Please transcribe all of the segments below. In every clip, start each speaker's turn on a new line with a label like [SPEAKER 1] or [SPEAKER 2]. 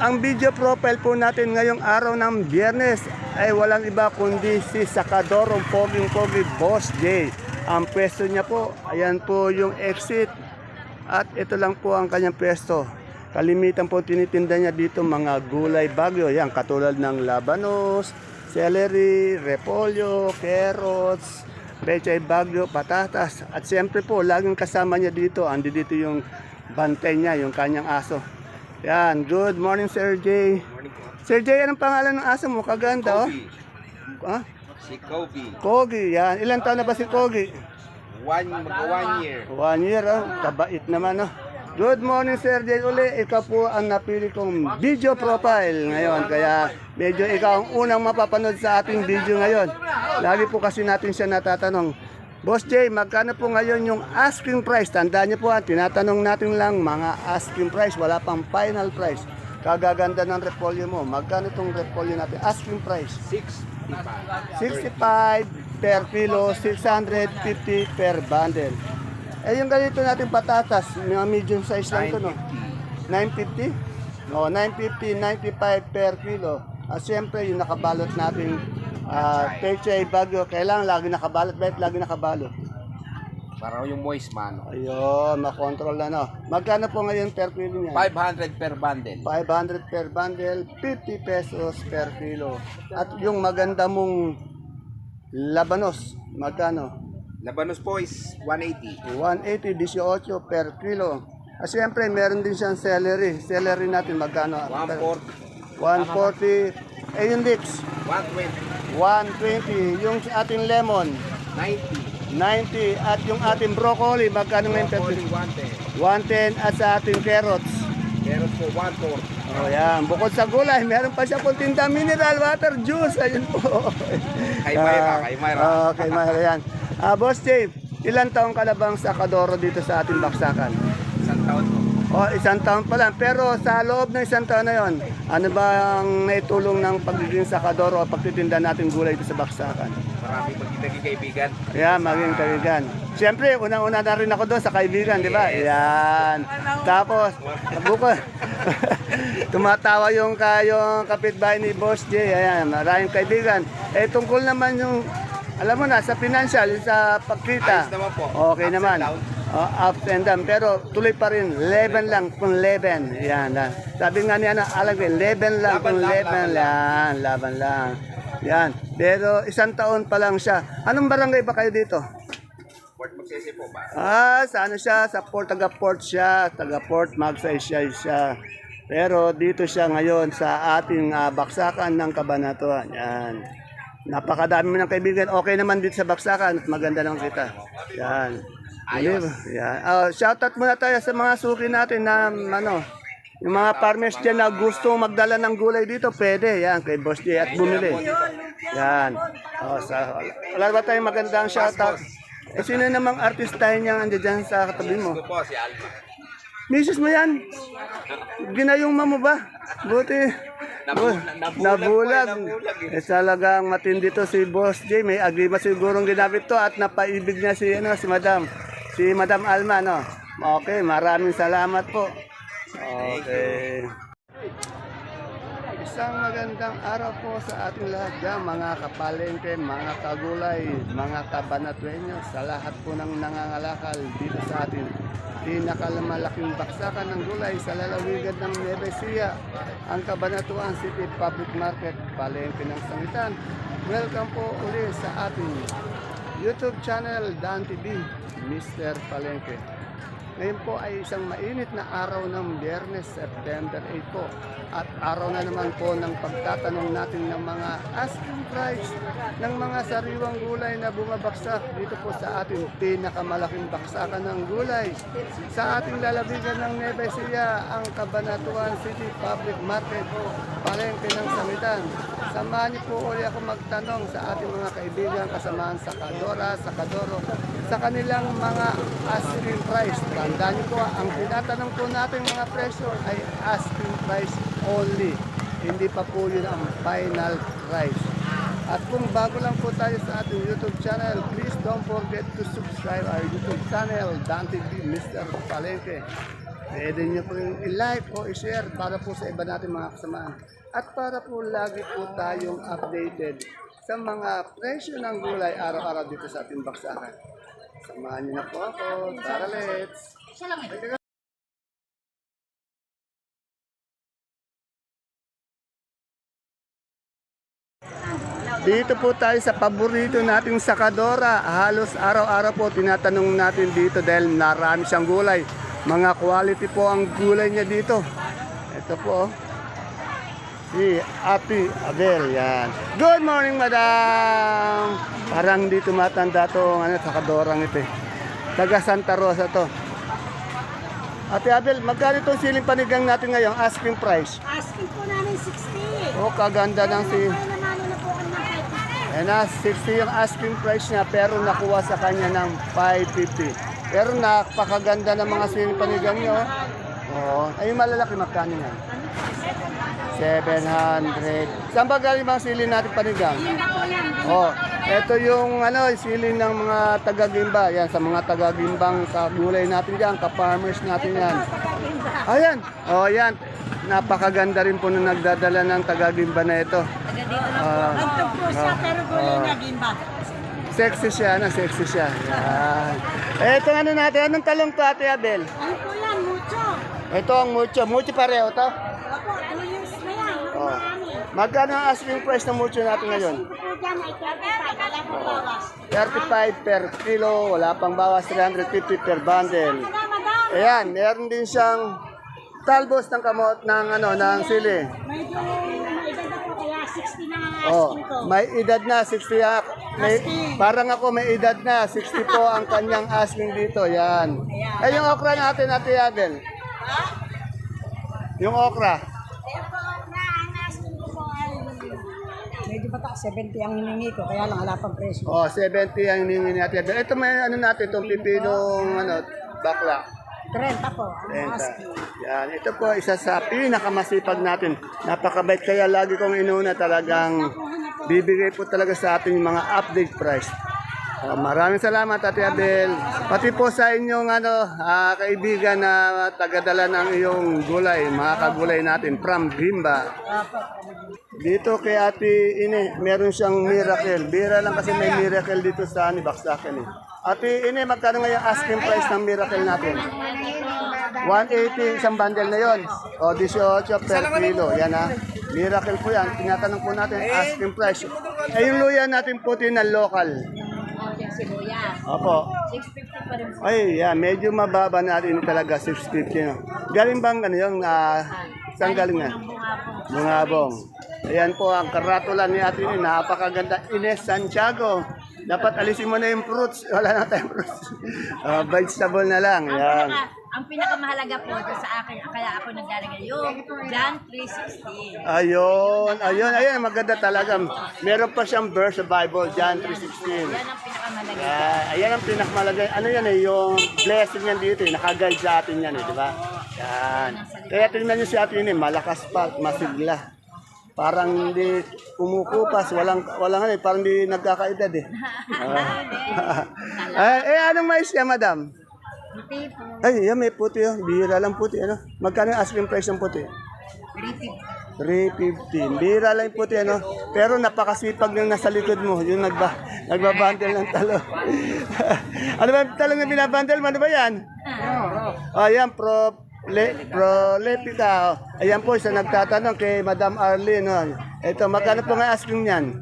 [SPEAKER 1] ang video profile po natin ngayong araw ng biyernes ay walang iba kundi si Sakadorong Poging Pogi Boss J. Ang pwesto niya po, ayan po yung exit. At ito lang po ang kanyang pwesto. Kalimitan po tinitinda niya dito mga gulay bagyo. Yan, katulad ng labanos, celery, repolyo, carrots, pechay bagyo, patatas. At siyempre po, laging kasama niya dito. Andi dito yung bantay niya, yung kanyang aso. Yan, good morning Sir J. Sir J, anong pangalan ng aso mo? Kaganda, oh. Ah,
[SPEAKER 2] Si Kobe.
[SPEAKER 1] Kogi, yan. Ilan taon na ba si Kogi?
[SPEAKER 2] One, mag one year.
[SPEAKER 1] One year, oh. Kabait naman, oh. Good morning, Sir Jay uli. Ikaw po ang napili kong video profile ngayon. Kaya medyo ikaw ang unang mapapanood sa ating video ngayon. Lagi po kasi natin siya natatanong. Boss Jay, magkano po ngayon yung asking price? Tandaan niyo po, ah, tinatanong natin lang mga asking price. Wala pang final price. Kagaganda ng repolyo mo. Magkano itong repolyo natin? Asking price.
[SPEAKER 2] 65.
[SPEAKER 1] 65 per kilo, 650 per bundle. Eh yung ganito natin patatas, mga medium size lang ito, no? 950? No, 950, 95 per kilo. At siyempre, yung nakabalot natin, uh, pechay bagyo, kailangan lagi nakabalot. Bakit lagi nakabalot?
[SPEAKER 2] Parang yung moist man.
[SPEAKER 1] Ayun, makontrol na, no? Magkano po ngayon per kilo niya?
[SPEAKER 2] 500 per bundle.
[SPEAKER 1] 500 per bundle, 50 pesos per kilo. At yung maganda mong labanos, magkano?
[SPEAKER 2] Labanos po is 180.
[SPEAKER 1] 180, 18 per kilo. At siyempre, meron din siyang celery. Celery natin magkano?
[SPEAKER 2] 140.
[SPEAKER 1] 140. Eh, yung Dix,
[SPEAKER 2] 120.
[SPEAKER 1] 120. Yung ating lemon,
[SPEAKER 2] 90.
[SPEAKER 1] 90. At yung ating broccoli, magkano ngayon
[SPEAKER 2] Broccoli,
[SPEAKER 1] kilo?
[SPEAKER 2] 110.
[SPEAKER 1] 110. At sa ating carrots,
[SPEAKER 2] Carrots po, 140.
[SPEAKER 1] Oh, yan. Bukod sa gulay, meron pa siya pong tinda mineral water juice. Ayun po.
[SPEAKER 2] Kay Myra, kay Myra.
[SPEAKER 1] Ah, kay Myra yan. Ah, Boss Dave, ilan taong ka na bang sa Kadoro dito sa ating baksakan?
[SPEAKER 2] Po.
[SPEAKER 1] Oh, isang taon pa lang. Pero sa loob ng isang taon na yon, ano ba ang naitulong ng pagiging sakador o pagtitinda natin gulay dito sa baksakan?
[SPEAKER 2] Marami pag naging kaibigan.
[SPEAKER 1] Kaya maging kaibigan. Siyempre, unang-una na rin ako doon sa kaibigan, di ba? Yan. Tapos, buko. Tumatawa yung kayong kapitbahay ni Boss J. Ayan, maraming kaibigan. Eh, tungkol naman yung, alam mo na, sa financial, sa pagkita.
[SPEAKER 2] Ayos naman po.
[SPEAKER 1] Okay
[SPEAKER 2] Ups
[SPEAKER 1] naman. Oh, ups and down. Pero tuloy pa rin. Leven lang kung leven. Yan. ah. Sabi nga niya na alagay, leven lang
[SPEAKER 2] Laban
[SPEAKER 1] kung
[SPEAKER 2] lang,
[SPEAKER 1] leven
[SPEAKER 2] laban
[SPEAKER 1] lang. Laban lang. Yan. Pero isang taon pa lang siya. Anong barangay ba kayo dito?
[SPEAKER 2] Port Magsisi po ba?
[SPEAKER 1] Ah, sa ano siya? Sa Port, taga Port siya. Taga Port Magsaysay siya. Pero dito siya ngayon sa ating ah, baksakan ng Kabanatuan. Yan. Napakadami mo ng kaibigan. Okay naman dito sa baksakan at maganda naman kita. Yan.
[SPEAKER 2] Ayos.
[SPEAKER 1] Yan. Oh, shoutout muna tayo sa mga suki natin na ano, yung mga farmers dyan na gusto magdala ng gulay dito, pwede. Yan, kay Boss J at bumili. Yan. Oh, sa, wala ba tayong magandang shoutout? Eh, sino namang artista niya nandiyan dyan sa katabi mo?
[SPEAKER 2] Ito po si Alma.
[SPEAKER 1] Misis mo yan? Ginayong mo ba? Buti.
[SPEAKER 2] Nabu-
[SPEAKER 1] nabulag.
[SPEAKER 2] nabulag eh, nabulag eh.
[SPEAKER 1] Eh, talagang matindi to si Boss J. May agriba sigurong ginamit to at napaibig niya si, ano, si Madam. Si Madam Alma, no? Okay, maraming salamat po. Okay. Isang magandang araw po sa ating lahat dyan, mga kapalengke, mga kagulay, mga kabanatwenyo, sa lahat po ng nangangalakal dito sa ating pinakamalaking baksakan ng gulay sa lalawigan ng Nueva Ecija, ang Kabanatuan City Public Market, palengke ng Sangitan. Welcome po uli sa ating YouTube channel, Dan TV, Mr. Palengke. Ngayon po ay isang mainit na araw ng Biyernes, September 8 po. At araw na naman po ng pagtatanong natin ng mga asking price ng mga sariwang gulay na bumabaksak dito po sa ating pinakamalaking baksakan ng gulay. Sa ating lalabigan ng Nueva ang Cabanatuan City Public Market, palengke ng Samitan. Samahan niyo po ulit ako magtanong sa ating mga kaibigan kasamahan sa Kadora, sa Kadoro, sa kanilang mga asking price. Tandaan niyo po, ang tinatanong po natin mga presyo ay asking price only. Hindi pa po yun ang final price. At kung bago lang po tayo sa ating YouTube channel, please don't forget to subscribe our YouTube channel, Dan TV Mr. Palengke. Pwede nyo po yung i-like o i-share para po sa iba natin mga kasamaan. At para po lagi po tayong updated sa mga presyo ng gulay araw-araw dito sa ating baksakan. Samahan niyo na po ako. Tara, let's! Dito po tayo sa paborito nating sakadora. Halos araw-araw po tinatanong natin dito dahil narami siyang gulay. Mga quality po ang gulay niya dito. Ito po. Si Ate Abel, yan. Good morning, madam! Parang di tumatanda to, ano, sakadorang ito eh. Taga Santa Rosa to. Ate Abel, magkano itong siling panigang natin ngayon? Asking price.
[SPEAKER 3] Asking po namin 60.
[SPEAKER 1] Oh, kaganda ng si...
[SPEAKER 3] Kaya namalo na po ang ng 550.
[SPEAKER 1] Ayan na, 60 yung asking price niya pero nakuha sa kanya ng 550. Pero napakaganda ng mga siling panigang niyo. oh. Oo. Ay, malalaki magkano yan? 700. Saan ba galing mga sili natin panigang? Oh, ito yung ano, sili ng mga taga-gimba. Yan, sa mga taga-gimbang gulay natin yan, ka-farmers natin yan. Ayan, oh yan. Napakaganda rin po nung nagdadala ng taga-gimba na ito.
[SPEAKER 3] Ito po siya, pero gulay
[SPEAKER 1] ah.
[SPEAKER 3] na gimba.
[SPEAKER 1] Sexy siya, na sexy siya. Yan. Ito ano natin, anong talong to Ate Abel?
[SPEAKER 3] Ano po yan, mucho.
[SPEAKER 1] Ito ang mucho. Mucho pareho to.
[SPEAKER 3] Opo, 2 years na yan. Ako
[SPEAKER 1] Oh. Magkano ang asking price ng mucho natin ngayon?
[SPEAKER 3] Asking ko po dyan ay 35. Wala po bawas.
[SPEAKER 1] 35 per kilo, wala pang bawas, 350 per bundle. Ayan, meron din siyang talbos ng kamot ng ano ng sili.
[SPEAKER 3] Medyo maedad ako kaya 60 na
[SPEAKER 1] Oh,
[SPEAKER 3] asking ko.
[SPEAKER 1] may edad na 60 ah, may, parang ako may edad na 60 po ang kanyang asking dito. Yan. Eh yung okra natin Ate Abel. Yung okra.
[SPEAKER 3] Kaya po na ang asking ko po ay medyo bata 70 ang hiningi ko kaya lang wala pang presyo.
[SPEAKER 1] Oh, 70 ang hiningi ni Ate Abel. Ito may ano natin, itong pipinong ano, bakla.
[SPEAKER 3] 30 po ang asking.
[SPEAKER 1] 30. Yan, ito po isa sa pinakamasipag natin. Napakabait kaya lagi kong inuna talagang bibigay po talaga sa ating mga update price. Ah, maraming salamat Ate Abel. Pati po sa inyong ano, ah, kaibigan na tagadala ng iyong gulay, mga kagulay natin from Grimba. Dito kay Ate Ine, meron siyang miracle. Bira lang kasi may miracle dito sa ni Baksakan eh. Ate Ine, magkano nga yung asking price ng miracle natin? 180 isang bundle na yon. O 18 per kilo. Yan ha. Miracle po yan. Tinatanong po natin asking price. Eh yung luya natin puti na local. Opo.
[SPEAKER 3] 650 pa rin.
[SPEAKER 1] Ay, yeah, medyo mababa natin talaga 650. No? Galing bang ano yung uh, saan galing na? Bungabong. Ayan po ang karatula ni Ate Ine. Napakaganda. Ines Santiago. Dapat alisin mo na yung fruits. Wala na tayong fruits. Ah, vegetable na lang.
[SPEAKER 4] Ang,
[SPEAKER 1] Yan.
[SPEAKER 4] pinaka, ang pinakamahalaga po ito sa akin, kaya ako naglalagay yung John 360.
[SPEAKER 1] Ayun, ayun, ayun, maganda talaga. Meron pa siyang verse sa Bible, John 3.16.
[SPEAKER 4] Yan ang pinakamahalaga.
[SPEAKER 1] Yeah, ayan ang pinakamalagay. Ano yan eh, yung blessing yan dito eh, nakaguide sa atin yan eh, di ba? Yan. Kaya tingnan niyo si atin eh, malakas pa, masigla. Parang hindi kumukupas, walang, walang ano eh, parang hindi nagkakaedad eh. Ah. eh, eh, anong mais niya, madam? Ay, yan, may puti oh. Bihira lang puti. Ano? Magkano yung asking price ng puti? 350. Bira lang yung puti, ano? Pero napakasipag ng nasa likod mo. Yung nagba, nagbabundle ng talo. ano ba yung talong na binabundle mo? Ano ba yan? Oh, yan, pro, le, pro lepita. Oh. Ayan po, isa nagtatanong kay Madam Arlene. Oh. Ito, magkano po nga asking niyan?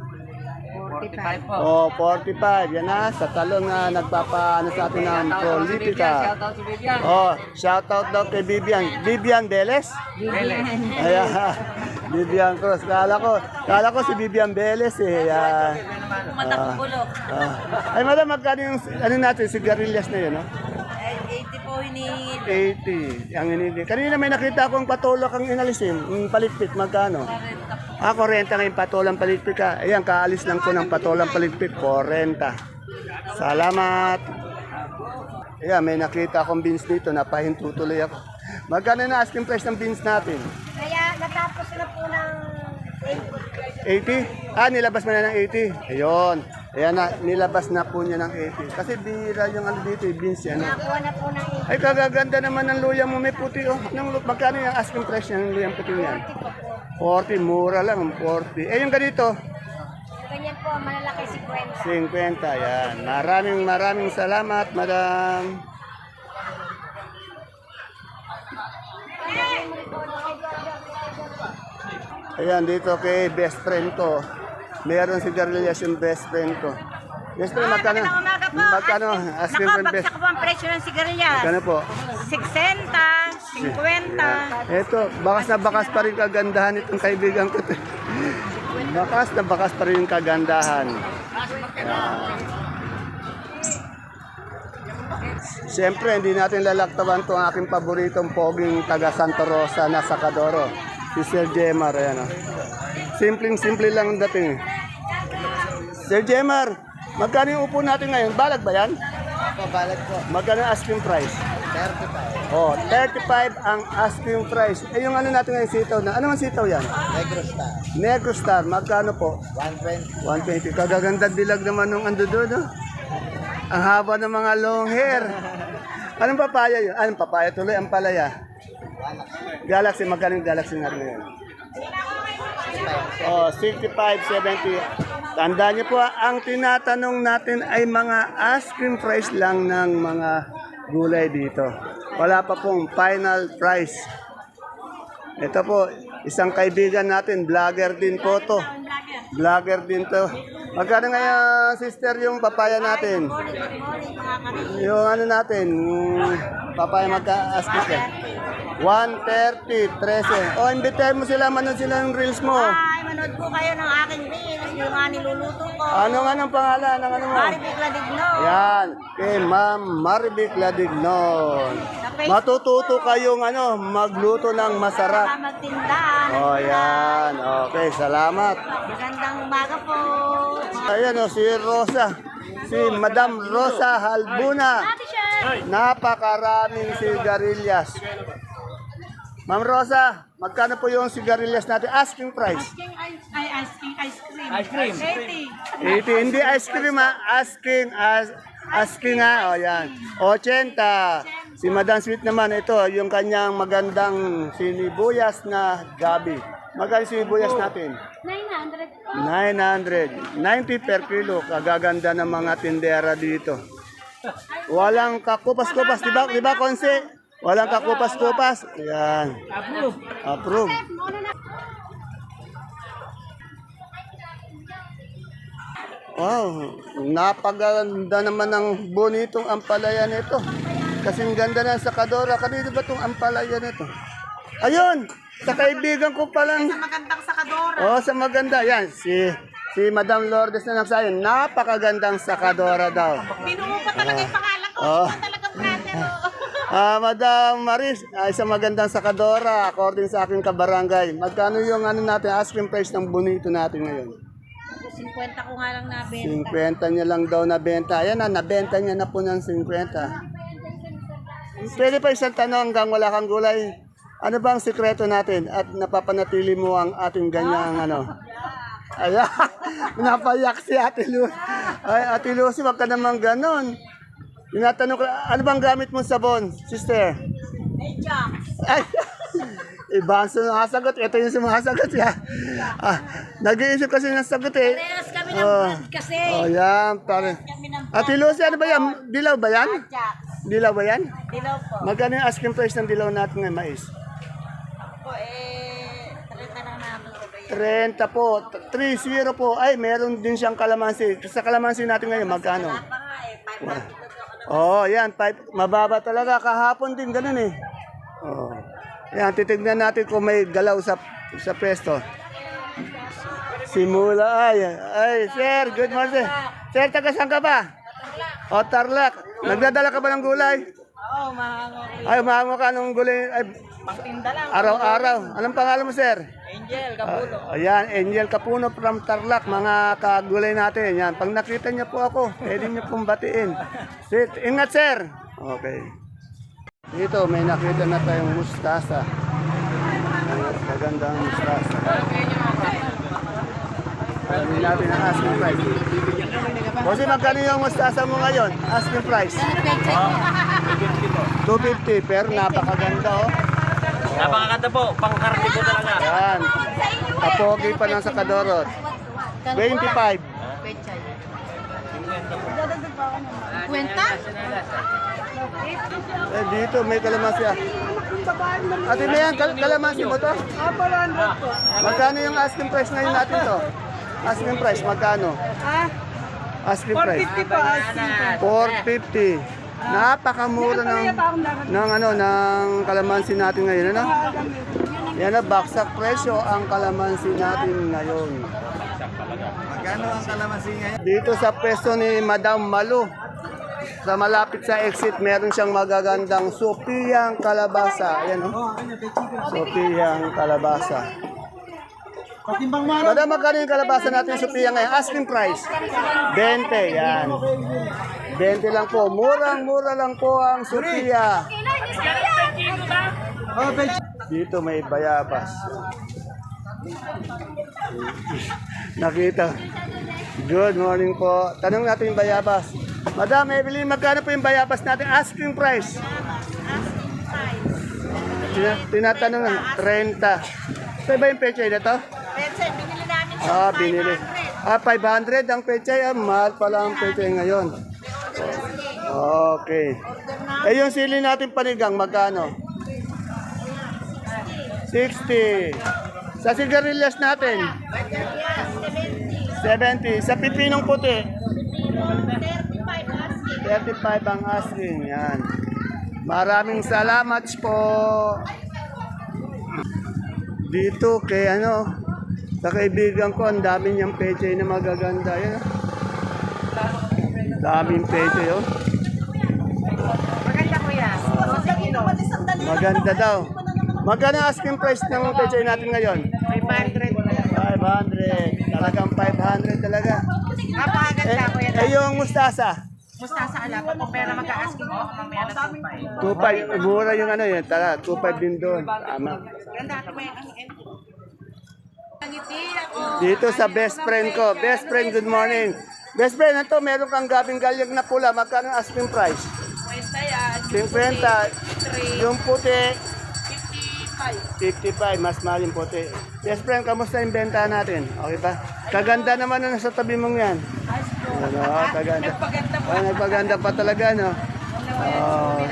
[SPEAKER 4] 45 po.
[SPEAKER 1] Oh, 45. Yan na, sa talong na nagpapaano sa atin ng prolifica. Oh, shout out daw kay Bibian. Bibian Beles? Ayan. Bibian Cruz. Kala ko, kala ko si Bibian Beles eh. Ayan.
[SPEAKER 4] Matakong bulok.
[SPEAKER 1] Ah. Ay, madam, magkano yung, ano natin, sigarilyas na yun, no?
[SPEAKER 4] Ay, 80 po hinihingi.
[SPEAKER 1] 80. Ang hindi. Kanina may nakita akong patulak ang inalisin. Yung paligpit, magkano?
[SPEAKER 4] 40 po.
[SPEAKER 1] Ah, 40 nga yung patolang paligpit ka. Ayan, kaalis lang ko ng patolang paligpit, 40. Salamat. Ayan, may nakita akong beans dito, napahinto tuloy ako. Magkano na asking price ng beans natin?
[SPEAKER 3] Kaya natapos na po ng
[SPEAKER 1] 80? Ah, nilabas mo na ng 80. Ayun. Ayan na, nilabas na po niya ng 80. Kasi bihira yung ano dito, eh, beans yan.
[SPEAKER 4] Nakuha na po ng
[SPEAKER 1] Ay, kagaganda naman ng luya mo. May puti, oh. Anong, magkano yung asking price niya ng luyang puti niyan? 40, mura lang, 40. Eh, yung ganito,
[SPEAKER 4] Ganyan po, malalaki si Kwenta.
[SPEAKER 1] 50, yan. Maraming maraming salamat, madam. Ayan, dito kay best friend ko. Meron si Garlias yung best friend ko. Best friend, magkano?
[SPEAKER 4] Umaga po.
[SPEAKER 1] Magkano?
[SPEAKER 4] Asking-
[SPEAKER 1] Asking
[SPEAKER 4] Nako,
[SPEAKER 1] friend best.
[SPEAKER 4] bagsak po ang presyo ng sigarilyas.
[SPEAKER 1] Magkano po?
[SPEAKER 4] 60, 50.
[SPEAKER 1] Ito, bakas na bakas pa rin kagandahan itong kaibigan ko. bakas na bakas pa rin yung kagandahan. Siyempre, hindi natin lalaktawan itong aking paboritong poging taga Santa Rosa na Sacadoro. Si Sir Jemar, ayan o. Simpleng-simple lang ang dating. Sir Jemar, magkano yung upo natin ngayon? Balag ba yan?
[SPEAKER 2] Pabalag po.
[SPEAKER 1] Magkano ang asking price?
[SPEAKER 2] 35.
[SPEAKER 1] Oh, 35 ang asking price. Eh, yung ano natin ngayon, sitaw na. Ano ang sitaw yan?
[SPEAKER 2] Negro Star.
[SPEAKER 1] Negro Star, magkano po?
[SPEAKER 2] 120.
[SPEAKER 1] 120. Kagaganda dilag naman nung ando doon, no? Ang haba ng mga long hair. Anong papaya yun? Anong papaya? Tuloy ang palaya. Galaxy, magkano yung Galaxy natin ngayon? Oh, 65, 70. Tandaan niyo po, ang tinatanong natin ay mga asking price lang ng mga gulay dito. Wala pa pong final price. Ito po, isang kaibigan natin, vlogger din po to. Vlogger din to. Magkano ngayon, sister, yung papaya natin? Yung ano natin, yung papaya magka-asking ka. 130, 13. O, imbitahin mo sila, manood sila ng reels mo.
[SPEAKER 4] Ay, manood po kayo ng aking reels, yung nga niluluto ko.
[SPEAKER 1] Ano nga ng pangalan? Ang ano mo?
[SPEAKER 4] Maribig Ladigno.
[SPEAKER 1] Yan, kay Ma'am Maribik Ladignon. Matututo kayong ano, magluto ng masarap.
[SPEAKER 4] Para magtinda.
[SPEAKER 1] Oh, yan. Okay, salamat.
[SPEAKER 4] Magandang umaga po.
[SPEAKER 1] Ayan o, si Rosa. Si Madam Rosa Halbuna. Napakaraming sigarilyas. Ma'am Rosa, magkano po yung sigarilyas natin? Asking price.
[SPEAKER 4] Asking ice, ay, asking ice cream. Ice cream.
[SPEAKER 1] 80. Hindi ice cream ha. Asking, as, asking ha. O yan. 80. Si Madam Sweet naman, ito, yung kanyang magandang sinibuyas na gabi. Magkano sinibuyas natin?
[SPEAKER 4] 900 po.
[SPEAKER 1] 900. 90 per kilo. Kagaganda ng mga tindera dito. Walang kakupas-kupas. Di ba, di ba Konse? Walang kakupas-kupas. Yan. Approve. Approve. Wow, napaganda naman ng bonitong ampalaya nito. Kasing ganda na sa Kadora. Kanino ba itong ampalaya nito? Ayun! Sa kaibigan ko palang
[SPEAKER 4] Magandang sakadora.
[SPEAKER 1] Oh, sa maganda. Yan, si si Madam Lourdes na nagsayo, napakagandang sakadora daw.
[SPEAKER 4] Pinuho ko talaga yung pangalan ko.
[SPEAKER 1] Oh.
[SPEAKER 4] Ikaw talagang brother.
[SPEAKER 1] Ah, Madam Maris, ay sa magandang sakadora, according sa aking kabarangay. Magkano yung ano natin, asking price ng bonito natin ngayon?
[SPEAKER 4] 50 ko nga lang nabenta.
[SPEAKER 1] 50 niya lang daw nabenta. Ayan na, nabenta niya na po ng 50. Pwede pa isang tanong hanggang wala kang gulay. Ano ba ang sikreto natin at napapanatili mo ang ating ganyang ano? Ayan, napayak si Ate Lucy. Ay, Ate Lucy, wag ka naman ganon. Tinatanong ko, ano bang gamit mong sabon, sister? Ay, iba ang sumasagot. Ito yung sumasagot siya. Ah, nag-iisip kasi ng sagot eh.
[SPEAKER 4] Parehas kami ng
[SPEAKER 1] Oh.
[SPEAKER 4] brand kasi.
[SPEAKER 1] Oh, yan. Pare. Ate Lucy, ano ba yan? Dilaw ba yan? Dilaw ba yan?
[SPEAKER 4] Dilaw po.
[SPEAKER 1] Magkano yung asking price ng dilaw natin ngayon, mais?
[SPEAKER 4] Po eh, 30 lang namin ko ba
[SPEAKER 1] 30 po. 3-0 po. Ay, meron din siyang kalamansi. Sa kalamansi natin ngayon, magkano?
[SPEAKER 4] Pa nga eh, 500 ako na.
[SPEAKER 1] Oo, oh, yan. Five, mababa talaga. Kahapon din, ganun eh. Oh. Yan, titignan natin kung may galaw sa sa pesto. Simula. Ay, ay, sir, good morning. Sir, taga saan ka ba? O, Tarlac. Nagdadala ka ba ng gulay?
[SPEAKER 4] Oo, mahango.
[SPEAKER 1] Ay, umahango ka ng gulay. Ay,
[SPEAKER 4] Pagtinda lang.
[SPEAKER 1] araw-araw. Anong pangalan mo, sir?
[SPEAKER 4] Angel, kapulo.
[SPEAKER 1] Ah, ayan, Angel Capuno from Tarlac, mga kagulay natin. Yan, pag nakita niya po ako, pwede niyo pong batiin. Sit, ingat, sir. Okay. Dito, may nakita na tayong mustasa. Magandang mustasa. Alam natin ang asking price. Kasi magkano yung mustasa mo ngayon? Asking price.
[SPEAKER 4] Ano,
[SPEAKER 1] 250 pero napakaganda oh.
[SPEAKER 2] Napakaganda po, pangkarne po talaga.
[SPEAKER 1] Yan. Kapogi pa lang sa Kadorot. 25.
[SPEAKER 4] Kwenta?
[SPEAKER 1] Eh, dito may kalamansi ah. Ate Mayan, kal kalamansi mo to? Magkano yung asking price ngayon natin to? Asking price, magkano? Asking price. 450. Napakamura ng ng ano ng kalamansi natin ngayon, ano? Yan na baksak presyo ang kalamansi natin ngayon.
[SPEAKER 2] Magkano ang kalamansi ngayon?
[SPEAKER 1] Dito sa pwesto ni Madam Malu, sa malapit sa exit, meron siyang magagandang supiyang kalabasa. Ayan, oh. Supiyang kalabasa. Madam, magkano yung kalabasa natin supiyang ngayon? Asking price. 20, yan. 20 lang po. Murang-mura lang po ang supiya. Dito may bayabas. Nakita. Good morning po. Tanong natin yung bayabas. Madam Evelyn, magkano po yung bayabas natin? Asking price. Tina- tinatanong na, 30. Ito ba yung pechay na to?
[SPEAKER 4] Pechay, binili namin siya.
[SPEAKER 1] Ah, binili. Ah, 500 ang pechay. Ah, mahal pala ang pechay ngayon. Okay. Eh, yung sili natin panigang, magkano? 60. Sa sigarilyas natin? 70. Sa pipinong puti? 35 ang asking. Yan. Maraming salamat po. Dito kay ano, sa kaibigan ko, ang dami niyang peche na magaganda. Yan. Daming peche, oh.
[SPEAKER 4] Maganda ko yan.
[SPEAKER 1] Maganda daw. Magkano asking price ng peche natin ngayon?
[SPEAKER 4] 500.
[SPEAKER 1] 500. Talagang 500 talaga.
[SPEAKER 4] Napakaganda
[SPEAKER 1] Eh,
[SPEAKER 4] ko yan.
[SPEAKER 1] eh yung mustasa?
[SPEAKER 4] Mustasa alapan ko, pero mag-a-asking ko mamaya na 2.5.
[SPEAKER 1] 2.5. Mura yung ano yun. Tara, 2.5 din doon. Tama.
[SPEAKER 4] Ganda? Ngiti ako.
[SPEAKER 1] Dito sa best friend ko. Best friend, good morning. Best friend, ito, meron kang gabing galyag na pula. Magkano ang asking price?
[SPEAKER 4] Kwenta yan.
[SPEAKER 1] 50. Yung puti,
[SPEAKER 4] 55.
[SPEAKER 1] 55, mas mahal yung puti. Best friend, kamusta yung benta natin? Okay ba? Kaganda naman na nasa tabi mong yan. Ano, kaganda.
[SPEAKER 4] Nagpaganda po.
[SPEAKER 1] Oh, nagpaganda pa talaga, no? Oh.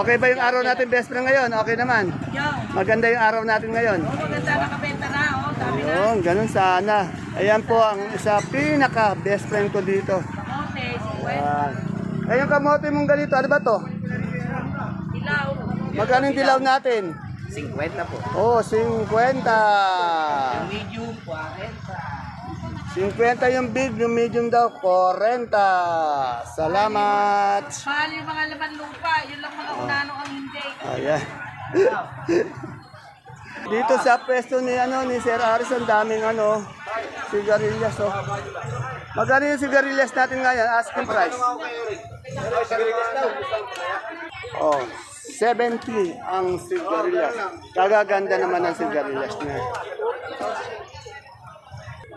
[SPEAKER 1] Okay ba yung araw natin, best friend, ngayon? Okay naman. Maganda yung araw natin ngayon.
[SPEAKER 4] maganda nakabenta na.
[SPEAKER 1] Ayun, ganun sana. Ayan po ang isa pinaka best friend ko dito.
[SPEAKER 4] Kamote,
[SPEAKER 1] Ayan. Yung kamote mong ganito, ano ba to?
[SPEAKER 4] ilaw.
[SPEAKER 1] Magkano yung dilaw natin?
[SPEAKER 2] 50 po.
[SPEAKER 1] Oh, 50.
[SPEAKER 2] Medium, 40.
[SPEAKER 1] 50 yung big, yung medium daw, 40. Salamat.
[SPEAKER 4] Mahal yung mga laman lupa. Yun lang mga unano ang hindi.
[SPEAKER 1] Ayan. Dito sa pwesto ni ano ni Sir Harrison, daming ano, sigarilyas oh. Magkano yung sigarilyas natin ngayon? Asking price. Oh, 70 ang sigarilyas. Kagaganda naman ang sigarilyas niya.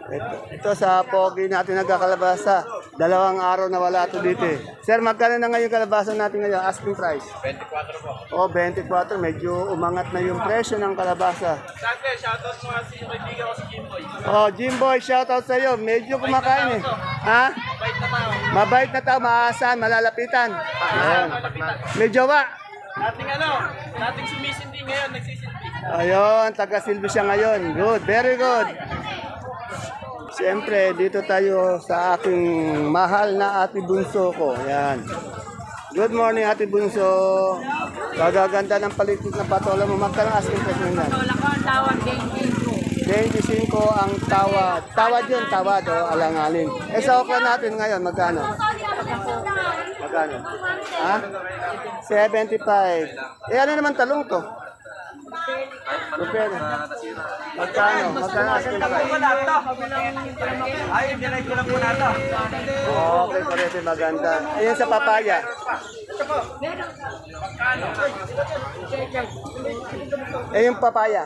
[SPEAKER 1] Ito, ito sa pogi natin nagkakalabasa. Dalawang araw na wala ito dito eh. Sir, magkano na ngayon kalabasa natin ngayon? Asking price?
[SPEAKER 2] 24 po.
[SPEAKER 1] Oh, 24. Medyo umangat na yung presyo ng kalabasa.
[SPEAKER 2] Sante, shoutout mo nga si kaibigan ko si Jimboy.
[SPEAKER 1] Oh, Jimboy, shoutout sa iyo. Medyo kumakain eh. Ha?
[SPEAKER 2] Bait na tao.
[SPEAKER 1] Mabait na tao, maaasahan, malalapitan. Ayan. May jowa.
[SPEAKER 2] Dating ano, dating sumisindi ngayon, nagsisindi.
[SPEAKER 1] Ayun, taga-silbi siya ngayon. Good, very good. Siyempre, dito tayo sa aking mahal na ate bunso ko. Yan. Good morning, ate bunso. Kagaganda ng palikpik na patola mo. Magkano asking price yan?
[SPEAKER 4] Wala ko ang tawag game ko.
[SPEAKER 1] 25 ang tawad. Tawad yun, tawad o alangalin. Eh sa okra natin ngayon, magkano? Magkano? Ha? 75. Eh ano naman talong to? Rupero. Magkano? Magkano asking price?
[SPEAKER 2] Ay, dinay ko lang po na to.
[SPEAKER 1] Okay, correct. Maganda. Ayun sa papaya. Eh yung papaya.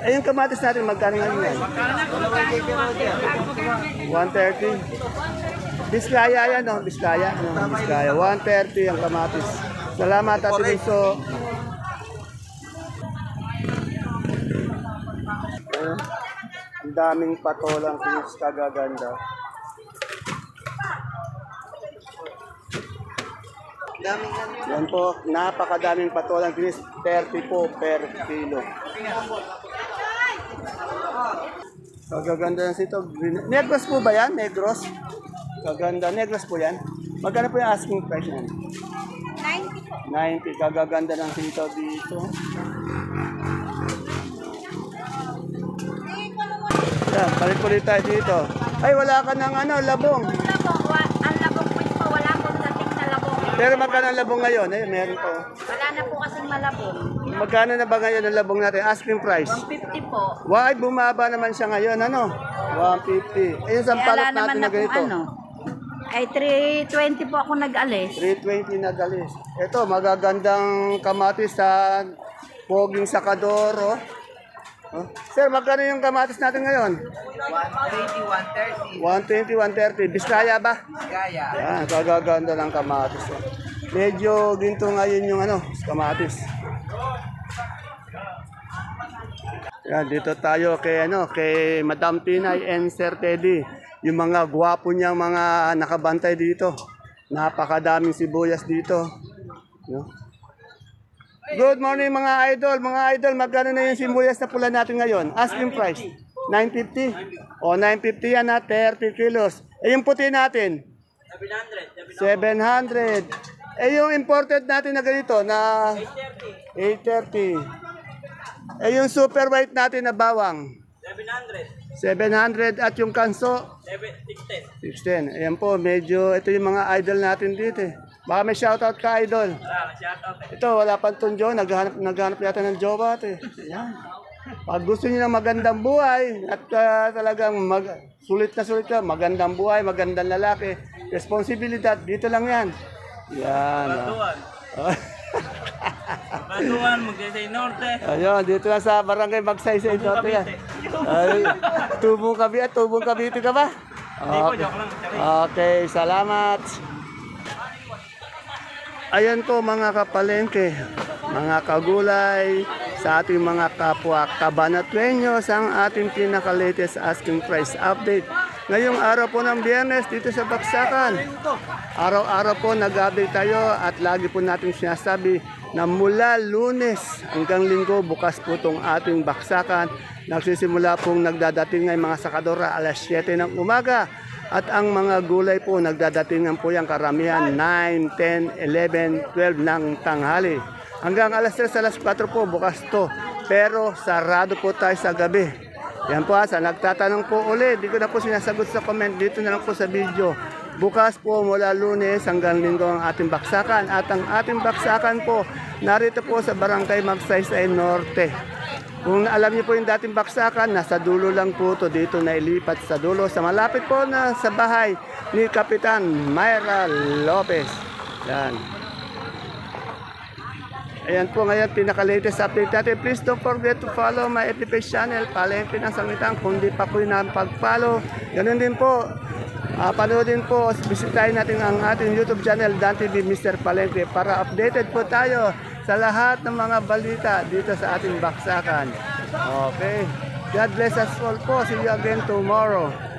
[SPEAKER 1] Eh, yung kamatis natin, magkano ngayon yan? 130. Biskaya yan, no? Biskaya. No? Biskaya. 130 ang kamatis. Salamat, Ate Luso. Ang daming patolang kinis kagaganda. Yan po, napakadaming patolang kinis. 30 po per kilo. Kagaganda ng sito. Negros po ba yan? Negros? Kaganda. Negros po yan. Magkano po yung asking price yan?
[SPEAKER 4] 90 po.
[SPEAKER 1] 90. Kagaganda ng sito dito. Yan, balik po ulit tayo dito. Ay, wala ka ng ano, labong.
[SPEAKER 4] Labong, wa- ang labong po po, wala pong dating na labong.
[SPEAKER 1] Pero magkano ang labong ngayon? Ay, meron po.
[SPEAKER 4] Wala na po kasing malabong.
[SPEAKER 1] Magkano na ba ngayon ang labong natin? Asking price.
[SPEAKER 4] 150 po.
[SPEAKER 1] Why, bumaba naman siya ngayon, ano? 150. Eh, yung sampalok
[SPEAKER 4] Kaya wala
[SPEAKER 1] natin na
[SPEAKER 4] na
[SPEAKER 1] ganito.
[SPEAKER 4] ano. Ay, 320 po ako nag-alis.
[SPEAKER 1] 320 na dalis. Ito, magagandang kamatis sa poging sakador. Oh. Sir, magkano yung kamatis natin ngayon? 120, 130. 120, 130. Biskaya ba? Biskaya. Yan, kagaganda ng kamatis. Oh. Medyo ginto ngayon yung ano, kamatis. Yan, dito tayo kay ano, kay Madam Tinay and Sir Teddy. Yung mga gwapo niyang mga nakabantay dito. Napakadaming sibuyas dito. No? Good morning mga idol. Mga idol, magkano na yung sibuyas na pula natin ngayon? Asking price. 950. O 950 yan na 30 kilos. Eh yung puti natin? 700. Eh yung imported natin na ganito na 830. Eh yung super white natin na bawang? 700 at yung kanso 610. Ayan po, medyo ito yung mga idol natin dito eh. Baka may shoutout ka idol. Ito, wala pang tunjo, naghahanap, naghahanap yata ng jowa ito eh. Ayan. Pag gusto niyo ng magandang buhay at ah, talagang mag, sulit na sulit ka, magandang buhay, magandang lalaki, responsibilidad, dito lang yan. Yan. ah.
[SPEAKER 2] Batuan, Magsaysay Norte.
[SPEAKER 1] Ayun, dito lang sa barangay Magsaysay Norte yan. Ay, tubong kabi at tubong kabiti ka ba? Okay. okay, salamat. Ayan po mga kapalengke, mga kagulay, sa ating mga kapwa kabanatwenyos ang ating pinaka-latest asking price update. Ngayong araw po ng biyernes dito sa Baksakan. Araw-araw po nag-update tayo at lagi po natin sinasabi na mula lunes hanggang linggo bukas po itong ating baksakan. Nagsisimula pong nagdadating ng mga sakadora alas 7 ng umaga at ang mga gulay po nagdadatingan po yung karamihan 9, 10, 11, 12 ng tanghali. Hanggang alas 3, alas 4 po bukas to. Pero sarado po tayo sa gabi. Yan po ha, sa nagtatanong po uli, di ko na po sinasagot sa comment dito na lang po sa video. Bukas po mula lunes hanggang linggo ang ating baksakan at ang ating baksakan po narito po sa Barangay Magsaysay Norte. Kung alam niyo po yung dating baksakan, nasa dulo lang po to dito na ilipat sa dulo sa malapit po na sa bahay ni Kapitan Myra Lopez. Yan. Ayan po ngayon, pinaka-latest update natin. Please don't forget to follow my FB channel, Palengke ng Sangitan. Kung di pa po yung pag-follow, ganun din po. Uh, panoodin po, bisitahin natin ang ating YouTube channel, Dan TV Mr. Palengke, para updated po tayo sa lahat ng mga balita dito sa ating baksakan. Okay. God bless us all po. See you again tomorrow.